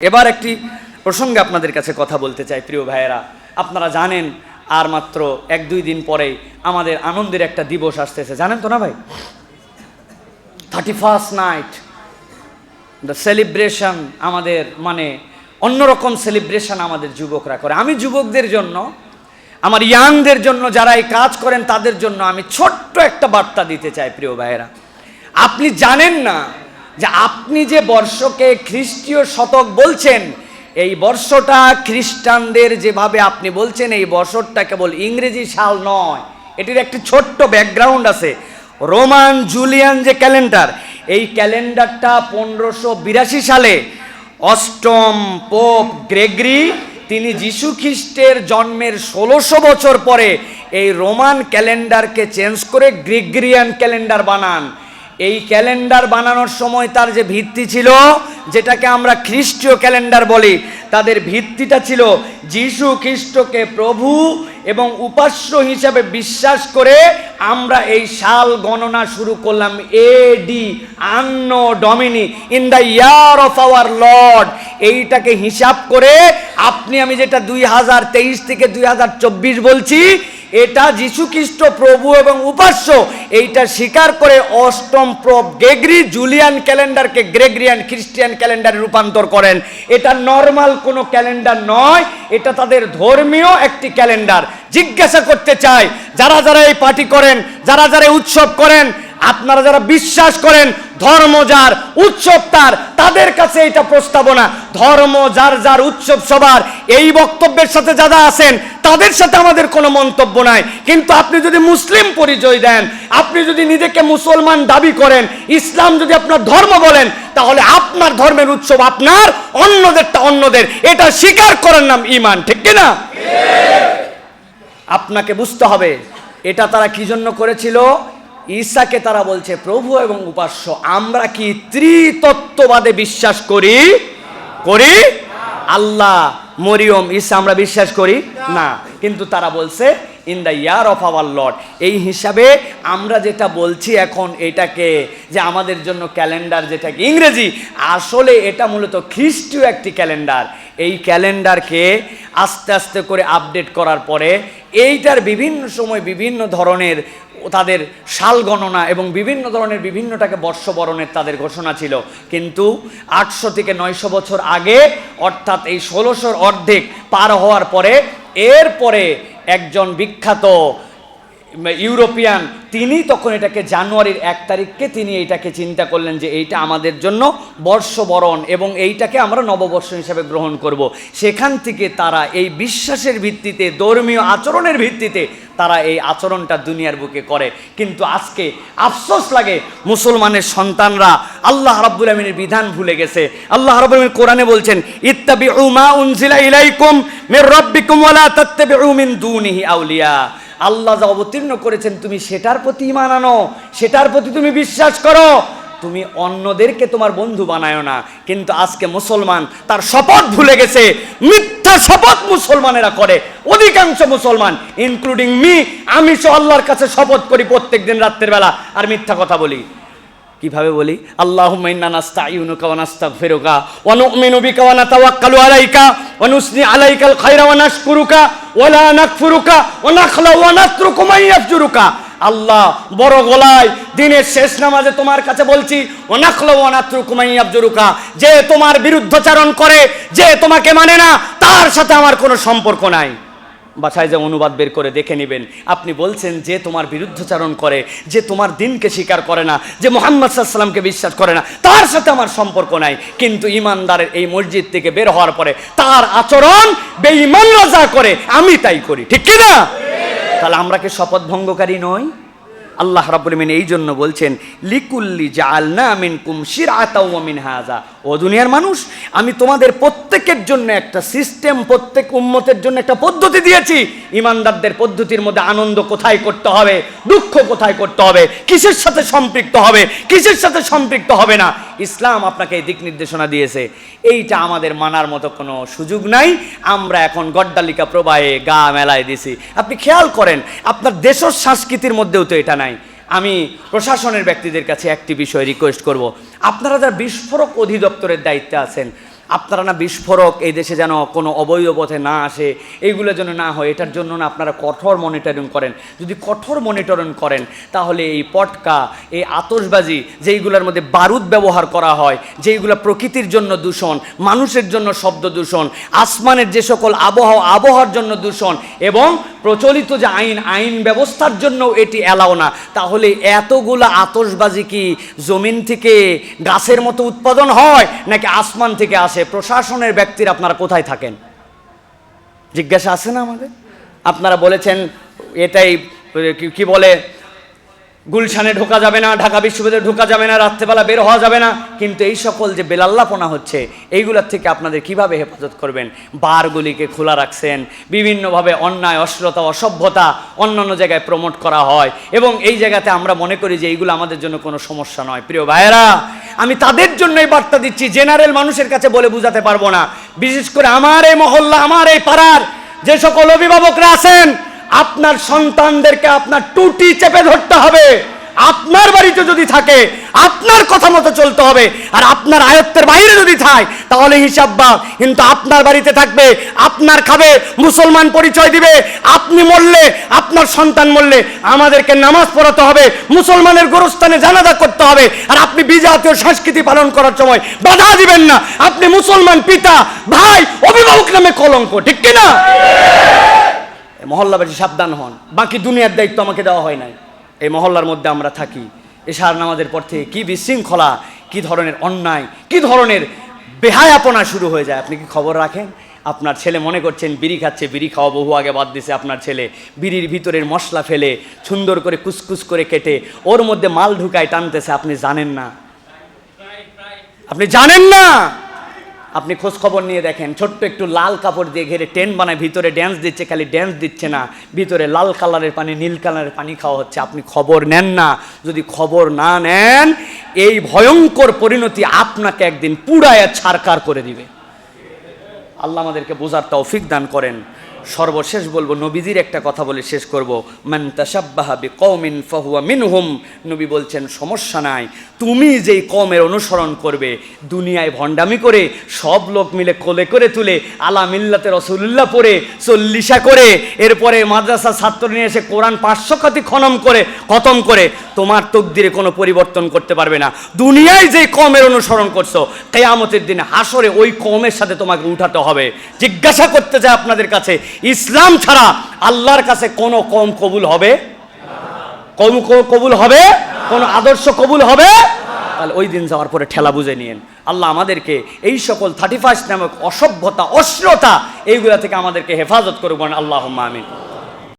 এবার একটি প্রসঙ্গে আপনাদের কাছে কথা বলতে চাই, প্রিয় ভাইয়েরা। আপনারা জানেন, আর মাত্র এক দুই দিন পরেই আমাদের আনন্দের একটা দিবস আসতেছে। জানেন তো না ভাই? Thirty first night the celebration আমাদের মানে অন্যরকম সেলিব্রেশন আমাদের যুবকরা করে। আমি যুবকদের জন্য, আমার ইয়াংদের জন্য যারা এই কাজ করেন, তাদের জন্য আমি ছোট্ট একটা বার্তা দিতে চাই, প্রিয় ভাইয়েরা। আপনি জানেন না যে আপনি যে বর্ষকে খ্রিস্টীয় শতক বলছেন, এই বর্ষটা খ্রিস্টানদের যেভাবে আপনি বলছেন, এই বর্ষটা কেবল ইংরেজি সাল নয়, এটির একটি ছোট্ট ব্যাকগ্রাউন্ড আছে। রোমান জুলিয়ান যে ক্যালেন্ডার, এই ক্যালেন্ডারটা পনেরোশো বিরাশি সালে অষ্টম পোপ গ্রেগরি, তিনি যীশু খ্রিস্টের জন্মের ষোলোশো বছর পরে এই রোমান ক্যালেন্ডারকে চেঞ্জ করে গ্রিগরিয়ান ক্যালেন্ডার বানান। এই ক্যালেন্ডার বানানোর সময় তার যে ভিত্তি ছিল, যেটাকে আমরা খ্রিস্টীয় ক্যালেন্ডার বলি, তাদের ভিত্তিটা ছিল যীশু খ্রিস্টকে প্রভু এবং উপাস্য হিসাবে বিশ্বাস করে আমরা এই সাল গণনা শুরু করলাম A D anno domini in the year of our lord এইটাকে হিসাব করে আপনি আমি যেটা দুই হাজার তেইশ থেকে দুই হাজার চব্বিশ বলছি এটা যীশু খ্রিস্ট প্রভু এবং উপাস্য। এইটা স্বীকার করে অষ্টম প্রব গ্রেগরি জুলিয়ান ক্যালেন্ডারকে গ্রেগরিয়ান খ্রিস্টিয়ান ক্যালেন্ডারে রূপান্তর করেন। এটা নর্মাল কোনো ক্যালেন্ডার নয়, এটা তাদের ধর্মীয় একটি ক্যালেন্ডার। জিজ্ঞাসা করতে চাই, যারা যারা এই পার্টি করেন, যারা যারা উৎসব করেন আপনারা যারা বিশ্বাস করেন, ধর্ম যার, উৎসব তার, তাদের কাছে এটা প্রস্তাবনা। ধর্ম যার যার, উৎসব সবার, এই বক্তব্যের সাথে যারা আছেন, তাদের সাথে আমাদের কোনো মন্তব্য নাই। কিন্তু আপনি যদি মুসলিম পরিচয় দেন, আপনি যদি নিজেকে মুসলমান দাবি করেন, ইসলাম যদি আপনার ধর্ম বলেন, তাহলে আপনার ধর্মের উৎসব আপনার, অন্যদেরটা অন্যদের। এটা স্বীকার করার নাম ইমান ঠিক কিনা আপনাকে বুঝতে হবে, এটা তারা কি জন্য করেছিল? ঈসাকে তারা বলছে, প্রভু এবং উপাস্য, আমরা কি ত্রিতত্ত্ববাদে বিশ্বাস করি? করি? আল্লাহ, মরিয়ম ঈসা আমরা বিশ্বাস করি? না। কিন্তু তারা বলছে, in the year of our lord. এই হিসাবে আমরা যেটা বলছি এখন এটাকে যে আমাদের জন্য ক্যালেন্ডার যেটা ইংরেজি। আসলে এটা মূলত খ্রিস্টীয় একটি ক্যালেন্ডার। এই ক্যালেন্ডারকে আস্তে আস্তে করে আপডেট করার পরে এইটার বিভিন্ন সময় বিভিন্ন ধরনের তাদের সাল গণনা এবং বিভিন্ন ধরনের বিভিন্নটাকে বর্ষবরণের তাদের ঘোষণা ছিল। কিন্তু আটশো থেকে নয়শো বছর আগে, অর্থাৎ এই ষোলোশোর অর্ধেক পার হওয়ার পরে, এরপরে একজন বিখ্যাত ইউরোপিয়ান, তিনি তখন এটাকে জানুয়ারির এক তারিখকে তিনি এইটাকে চিন্তা করলেন যে এইটা আমাদের জন্য বর্ষবরণ এবং এইটাকে আমরা নববর্ষ হিসাবে গ্রহণ করব। সেখান থেকে তারা এই বিশ্বাসের ভিত্তিতে, ধর্মীয় আচরণের ভিত্তিতে তারা এই আচরণটা দুনিয়ার বুকে করে। কিন্তু আজকে আফসোস লাগে মুসলমানের সন্তানরা, আল্লাহ রাব্বুল আমিনের বিধান ভুলে গেছে। আল্লাহ রাব্বুল আমিন কোরআনে বলছেন, ইত্তাবিউ মা উনজিলা ইলাইকুম মির রাব্বিকুম ওয়ালা তাত্তাবিউ মিন দুনিহি আউলিয়া। আল্লাহ যা অবতীর্ণ করেছেন, তুমি সেটার প্রতি ইমান আনো, সেটার প্রতি তুমি বিশ্বাস করো। তুমি অন্যদেরকে তোমার বন্ধু বানায় না, কিন্তু আজকে মুসলমান তার শপথ ভুলে গেছে। মিথ্যা শপথ মুসলমানেরা করে, অধিকাংশ মুসলমান ইনক্লুডিং মি আমি সহ আল্লাহর কাছে শপথ করি প্রত্যেক দিন রাত্রের বেলা। আর মিথ্যা কথা বলি। কীভাবে বলি? আল্লাহুম্মা ইন্না নাস্তাঈনুকা ওয়া নাস্তাগফিরুকা ওয়া নু'মিনু বিকা ওয়া নাতাওয়াক্কালু আলাইকা। ওয়া عليك الخير ونشكرك ولا نكفرك ونخلع ونترك من يفجرك. আল্লাহ, বড় গলায়, দিনের শেষ নামাজে তোমার কাছে বলছি ও নাখলা ওয়া নাতরুকু ইয়াফজুরুকা যে তোমার বিরুদ্ধাচারণ করে, যে তোমাকে মানে না, তার সাথে আমার কোনো সম্পর্ক নাই। বাসায় যে অনুবাদ বের করে দেখে নেবেন। আপনি বলছেন যে তোমার বিরুদ্ধচারণ করে, যে তোমার দিনকে স্বীকার করে না, যে মোহাম্মদ সাল্লামকে বিশ্বাস করে না, তার সাথে আমার সম্পর্ক নাই। কিন্তু ইমানদারের এই মসজিদ থেকে বের হওয়ার পরে তার আচরণ বেঈমান যা করে, আমি তাই করি। ঠিক কিনা? তাহলে আমরা কি শপথ ভঙ্গকারী নই? আল্লাহ রাব্বুল আমিন এই জন্য বলছেন, লিকুল্লি জাআলনা মিনকুম শিরআতাও ওয়া মিনহাজা ও দুনিয়ার মানুষ, আমি তোমাদের প্রত্যেকের জন্য একটা সিস্টেম, প্রত্যেক উম্মতের জন্য একটা পদ্ধতি দিয়েছি। ইমানদারদের পদ্ধতির মধ্যে আনন্দ কোথায় করতে হবে, দুঃখ কোথায় করতে হবে, কিসের সাথে সম্পৃক্ত হবে, কিসের সাথে সম্পৃক্ত হবে না? ইসলাম আপনাকে এই দিক নির্দেশনা দিয়েছে। এইটা আমাদের মানার মতো কোনো সুযোগ নাই। আমরা এখন গড্ডালিকা প্রবাহে গা মেলায় দিছি। আপনি খেয়াল করেন, আপনার দেশের সংস্কৃতির মধ্যেও তো এটা নাই। আমি প্রশাসনের ব্যক্তিদের কাছে একটি বিষয় রিকোয়েস্ট করব। আপনারা যারা বিস্ফোরক অধিদপ্তরের দায়িত্বে আছেন আপনারা না বিস্ফোরক, এই দেশে যেন কোনো অবৈধ পথে না আসে, এইগুলো যেন না হয়, এটার জন্য না আপনারা কঠোর মনিটরিং করেন। যদি কঠোর মনিটরিং করেন, তাহলে এই পটকা, এই আতসবাজি যেইগুলোর মধ্যে বারুদ ব্যবহার করা হয়, যেইগুলো প্রকৃতির জন্য দূষণ, মানুষের জন্য শব্দ দূষণ, আসমানের যে সকল আবহাওয়া, আবহাওয়ার জন্য দূষণ, এবং প্রচলিত যে আইন আইন ব্যবস্থার জন্য এটি এলাও না, তাহলে এতগুলো আতসবাজি কি জমিন থেকে গাছের মতো উৎপাদন হয়, নাকি আসমান থেকে আসে? প্রশাসনের ব্যক্তির আপনারা কোথায় থাকেন? জিজ্ঞাসা আছে না আমাদের? আপনারা বলেছেন এটাই কি বলে গুলশানে ঢোকা যাবে না, ঢাকা বিশ্ববিদ্যালয়ে ঢোকা যাবে না, রাত্রেবেলা বের হওয়া যাবে না। কিন্তু এই সকল যে বেলাল্লাপনা হচ্ছে, এইগুলোর থেকে আপনাদের কীভাবে হেফাজত করবেন? বারগুলিকে খোলা রাখছেন, বিভিন্নভাবে অন্যায় অশ্লীলতা অসভ্যতা অন্যান্য জায়গায় প্রমোট করা হয় এবং এই জায়গাতে আমরা মনে করি যে এইগুলো আমাদের জন্য কোনো সমস্যা নয়। প্রিয় ভাইয়েরা, আমি তাদের জন্যই বার্তা দিচ্ছি জেনারেল মানুষের কাছে বলে বুঝাতে পারব না। বিশেষ করে আমার এই মহল্লা, আমার এই পাড়ার যে সকল অভিভাবকরা আছেন আপনার সন্তানদেরকে আপনার টুটি চেপে ধরতে হবে। আপনার বাড়িতে যদি থাকে, আপনার কথা মতো চলতে হবে, আর আপনার আয়ত্তের বাইরে যদি থাকে, তাহলে হিসাব বা কিন্তু আপনার বাড়িতে থাকবে, আপনার খাবে, মুসলমান পরিচয় দিবে, আপনি মরলে, আপনার সন্তান মরলে আমাদেরকে নামাজ পড়াতে হবে, মুসলমানের গোরস্থানে জানাজা করতে হবে, আর আপনি বিজাতীয় সংস্কৃতি পালন করার সময় বাধা দিবেন না। আপনি মুসলমান পিতা, ভাই, অভিভাবক নামে কলঙ্ক, ঠিক কিনা? মহল্লাবাসী সাবধান হন। বাকি দুনিয়ার দায়িত্ব আমাকে দেওয়া হয় নাই। এই মহল্লার মধ্যে আমরা থাকি। এশার নামাজের পর থেকে কী বিশৃঙ্খলা, কী ধরনের অন্যায়, কী ধরনের বেহায়াপনা শুরু হয়ে যায়? আপনি কি খবর রাখেন? আপনার ছেলে মনে করছেন, বিড়ি খাচ্ছে, বিড়ি খাওয়া বহু আগে বাদ দিছে আপনার ছেলে। বিড়ির ভিতরের মশলা ফেলে, সুন্দর করে কুসকুস করে কেটে, ওর মধ্যে মাল ঢুকায় টানতেছে, আপনি জানেন না। আপনি জানেন না! আপনি খোঁজ খবর নিয়ে দেখেন, ছোট্ট একটু লাল কাপড় দিয়ে ঘেরে টেন্ট বানায়, ভিতরে ড্যান্স দিচ্ছে, খালি ড্যান্স দিচ্ছে না। ভিতরে লাল কালারের পানি, নীল কালারের পানি খাওয়া হচ্ছে, আপনি খবর নেন না। যদি খবর না নেন, এই ভয়ঙ্কর পরিণতি আপনাকে একদিন পুরায় ছাড়কার করে দিবে। আল্লাহ আমাদেরকে বোঝার তৌফিক দান করেন। সর্বশেষ বলব, নবীজির একটা কথা বলে শেষ করব। মান বিকৌমিন ফাহুয়া নবী বলছেন, সমস্যা নাই, তুমি যেই কমের অনুসরণ করবে, দুনিয়ায় ভণ্ডামি করে, সব লোক মিলে কোলে করে তুলে, আলা মিল্লাতে রসুল্লাহ পড়ে, চল্লিশা করে, এরপরে মাদ্রাসা ছাত্র নিয়ে এসে কোরআন পাঁচশো খাতি খনম করে, খতম করে, তোমার তকদিরে কোনো পরিবর্তন করতে পারবে না। দুনিয়ায় যেই কমের অনুসরণ করছ, কেয়ামতের দিনে হাসরে ওই কমের সাথে তোমাকে উঠাতে হবে। জিজ্ঞাসা করতে চাই আপনাদের কাছে ইসলাম ছাড়া আল্লাহর কাছে কোনো কম কবুল হবে? কম কবুল হবে? কোন আদর্শ কবুল হবে? তাহলে ওই দিন যাওয়ার পরে ঠেলা বুঝে নিয়েন। আল্লাহ আমাদেরকে এই সকল থার্টি ফার্স্ট নামক অসভ্যতা অশ্লীলতা এইগুলা থেকে আমাদেরকে হেফাজত করবেন আল্লাহ আমিন।